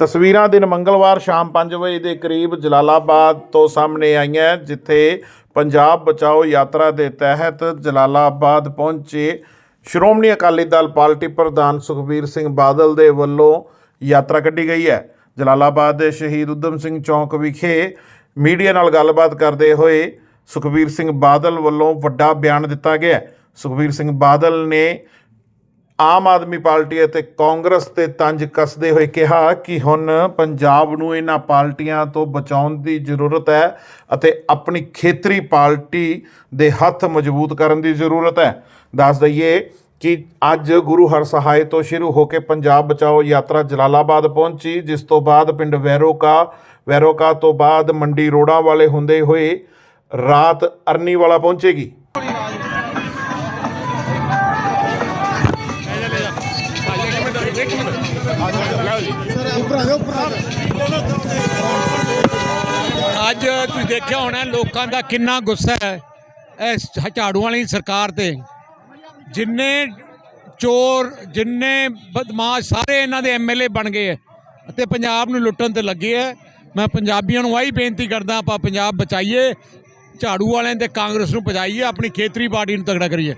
ਤਸਵੀਰਾਂ ਦਿਨ ਮੰਗਲਵਾਰ ਸ਼ਾਮ 5 ਵਜੇ ਦੇ ਕਰੀਬ ਜਲਾਲਾਬਾਦ ਤੋਂ ਸਾਹਮਣੇ ਆਈਆਂ ਜਿੱਥੇ ਪੰਜਾਬ ਬਚਾਓ ਯਾਤਰਾ ਦੇ ਤਹਿਤ ਜਲਾਲਾਬਾਦ ਪਹੁੰਚੇ ਸ਼੍ਰੋਮਣੀ ਅਕਾਲੀ ਦਲ ਪਾਰਟੀ ਪ੍ਰਧਾਨ ਸੁਖਬੀਰ ਸਿੰਘ ਬਾਦਲ ਦੇ ਵੱਲੋਂ ਯਾਤਰਾ ਕੱਢੀ ਗਈ ਹੈ। ਜਲਾਲਾਬਾਦ ਦੇ ਸ਼ਹੀਦ ਉਦਮ ਸਿੰਘ ਚੌਂਕ ਵਿਖੇ ਮੀਡੀਆ ਨਾਲ ਗੱਲਬਾਤ ਕਰਦੇ ਹੋਏ ਸੁਖਬੀਰ ਸਿੰਘ ਬਾਦਲ ਵੱਲੋਂ ਵੱਡਾ ਬਿਆਨ ਦਿੱਤਾ ਗਿਆ ਸੁਖਬੀਰ ਸਿੰਘ ਬਾਦਲ ਨੇ ਆਮ ਆਦਮੀ ਪਾਰਟੀ ਅਤੇ ਕਾਂਗਰਸ ਤੇ ਤੰਜ ਕੱਸਦੇ ਹੋਏ ਕਿਹਾ ਕਿ ਹੁਣ ਪੰਜਾਬ ਨੂੰ ਇਹਨਾਂ ਪਾਰਟੀਆਂ ਤੋਂ ਬਚਾਉਣ ਦੀ ਜ਼ਰੂਰਤ ਹੈ ਅਤੇ ਆਪਣੀ ਖੇਤਰੀ ਪਾਰਟੀ ਦੇ ਹੱਥ ਮਜ਼ਬੂਤ ਕਰਨ ਦੀ ਜ਼ਰੂਰਤ ਹੈ। ਦੱਸ ਦਈਏ ਕਿ ਅੱਜ ਗੁਰੂ ਹਰਸਹਾਏ ਤੋਂ ਸ਼ੁਰੂ ਹੋ ਕੇ ਪੰਜਾਬ ਬਚਾਓ ਯਾਤਰਾ ਜਲਾਲਾਬਾਦ ਪਹੁੰਚੀ, ਜਿਸ ਤੋਂ ਬਾਅਦ ਪਿੰਡ ਵੈਰੋਕਾ ਵੈਰੋਕਾ ਤੋਂ ਬਾਅਦ ਮੰਡੀ ਰੋੜਾਂ ਵਾਲੇ ਹੁੰਦੇ ਹੋਏ ਰਾਤ ਅਰਨੀ ਵਾਲਾ ਪਹੁੰਚੇਗੀ। ਅੱਜ ਤੁਸੀਂ ਦੇਖਿਆ ਹੋਣਾ, ਲੋਕਾਂ ਦਾ ਕਿੰਨਾ ਗੁੱਸਾ ਹੈ ਇਸ ਝਾੜੂ ਵਾਲੀ ਸਰਕਾਰ ਤੇ। ਜਿੰਨੇ ਚੋਰ, ਜਿੰਨੇ ਬਦਮਾਸ਼ ਸਾਰੇ ਇਹਨਾਂ ਦੇ ਐਮਐਲਏ ਬਣ ਗਏ ਹੈ ਅਤੇ ਪੰਜਾਬ ਨੂੰ ਲੁੱਟਣ ਤੇ ਲੱਗੇ ਹੈ। ਮੈਂ ਪੰਜਾਬੀਆਂ ਨੂੰ ਆਹੀ ਬੇਨਤੀ ਕਰਦਾ, ਆਪਾਂ ਪੰਜਾਬ ਬਚਾਈਏ, ਝਾੜੂ ਵਾਲਿਆਂ ਤੇ ਕਾਂਗਰਸ ਨੂੰ ਭਜਾਈਏ, ਆਪਣੀ ਖੇਤਰੀ ਪਾਰਟੀ ਨੂੰ ਤਗੜਾ ਕਰੀਏ।